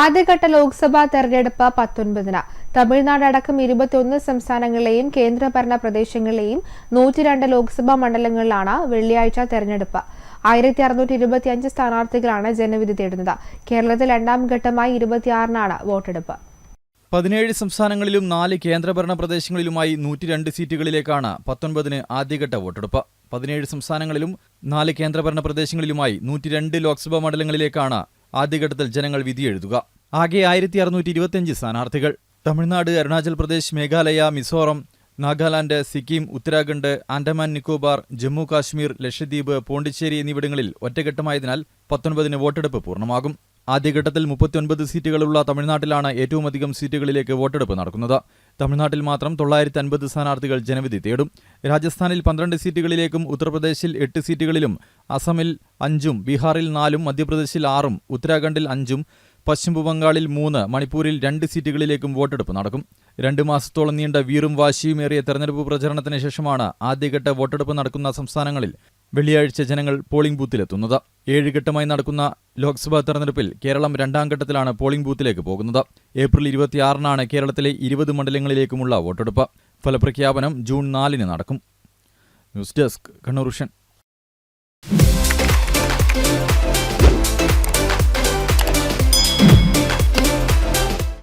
ആദ്യഘട്ട ലോക്സഭാ തെരഞ്ഞെടുപ്പ് പത്തൊൻപതിന്. തമിഴ്നാട് അടക്കം ഇരുപത്തിയൊന്ന് സംസ്ഥാനങ്ങളിലെയും കേന്ദ്രഭരണ പ്രദേശങ്ങളിലെയും നൂറ്റിരണ്ട് ലോക്സഭാ മണ്ഡലങ്ങളിലാണ് വെള്ളിയാഴ്ച തെരഞ്ഞെടുപ്പ്. ആയിരത്തി അറുന്നൂറ്റി ഇരുപത്തിയഞ്ച് സ്ഥാനാർത്ഥികളാണ് ജനവിധി തേടുന്നത്. കേരളത്തിൽ രണ്ടാം ഘട്ടമായി ഇരുപത്തിയാറിനാണ് വോട്ടെടുപ്പ്. പതിനേഴ് സംസ്ഥാനങ്ങളിലും നാല് കേന്ദ്രഭരണ പ്രദേശങ്ങളിലുമായി നൂറ്റി രണ്ട് സീറ്റുകളിലേക്കാണ് പത്തൊൻപതിന് ആദ്യഘട്ട വോട്ടെടുപ്പ്. പതിനേഴ് സംസ്ഥാനങ്ങളിലും നാല് കേന്ദ്രഭരണ പ്രദേശങ്ങളിലുമായി നൂറ്റി രണ്ട് ലോക്സഭാ മണ്ഡലങ്ങളിലേക്കാണ് ആദ്യഘട്ടത്തിൽ ജനങ്ങൾ വിധിയെഴുതുക ആകെ ആയിരത്തി അറുന്നൂറ്റി ഇരുപത്തിയഞ്ച് സ്ഥാനാർത്ഥികൾ. തമിഴ്നാട് അരുണാചൽ പ്രദേശ് മേഘാലയ മിസോറം നാഗാലാൻഡ് സിക്കിം ഉത്തരാഖണ്ഡ് ആൻഡമാൻ നിക്കോബാർ ജമ്മു കാശ്മീർ ലക്ഷദ്വീപ് പോണ്ടിച്ചേരി എന്നിവിടങ്ങളിൽ ഒറ്റഘട്ടമായതിനാൽ പത്തൊൻപതിന് വോട്ടെടുപ്പ് പൂർണമാകും. ആദ്യഘട്ടത്തിൽ മുപ്പത്തിയൊൻപത് സീറ്റുകളുള്ള തമിഴ്നാട്ടിലാണ് ഏറ്റവുമധികം സീറ്റുകളിലേക്ക് വോട്ടെടുപ്പ് നടക്കുന്നത്. തമിഴ്നാട്ടിൽ മാത്രം തൊള്ളായിരത്തി അൻപത് സ്ഥാനാർത്ഥികൾ ജനവിധി തേടും. രാജസ്ഥാനിൽ പന്ത്രണ്ട് സീറ്റുകളിലേക്കും ഉത്തർപ്രദേശിൽ എട്ട് സീറ്റുകളിലും അസമിൽ അഞ്ചും ബീഹാറിൽ നാലും മധ്യപ്രദേശിൽ ആറും ഉത്തരാഖണ്ഡിൽ അഞ്ചും പശ്ചിമബംഗാളിൽ മൂന്ന് മണിപ്പൂരിൽ രണ്ട് സീറ്റുകളിലേക്കും വോട്ടെടുപ്പ് നടക്കും. രണ്ട് മാസത്തോളം നീണ്ട വീറും വാശിയുമേറിയ തെരഞ്ഞെടുപ്പ് പ്രചരണത്തിന് ശേഷമാണ് ആദ്യഘട്ട വോട്ടെടുപ്പ് നടക്കുന്ന സംസ്ഥാനങ്ങളിൽ വെള്ളിയാഴ്ച ജനങ്ങൾ പോളിംഗ് ബൂത്തിലെത്തുന്നത്. ഏഴ് ഘട്ടമായി നടക്കുന്ന ലോക്സഭാ തെരഞ്ഞെടുപ്പിൽ കേരളം രണ്ടാം ഘട്ടത്തിലാണ് പോളിംഗ് ബൂത്തിലേക്ക് പോകുന്നത്. ഏപ്രിൽ ഇരുപത്തിയാറിനാണ് കേരളത്തിലെ ഇരുപത് മണ്ഡലങ്ങളിലേക്കുമുള്ള വോട്ടെടുപ്പ്. ഫലപ്രഖ്യാപനം ജൂൺ നാലിന് നടക്കും. News desk Kannur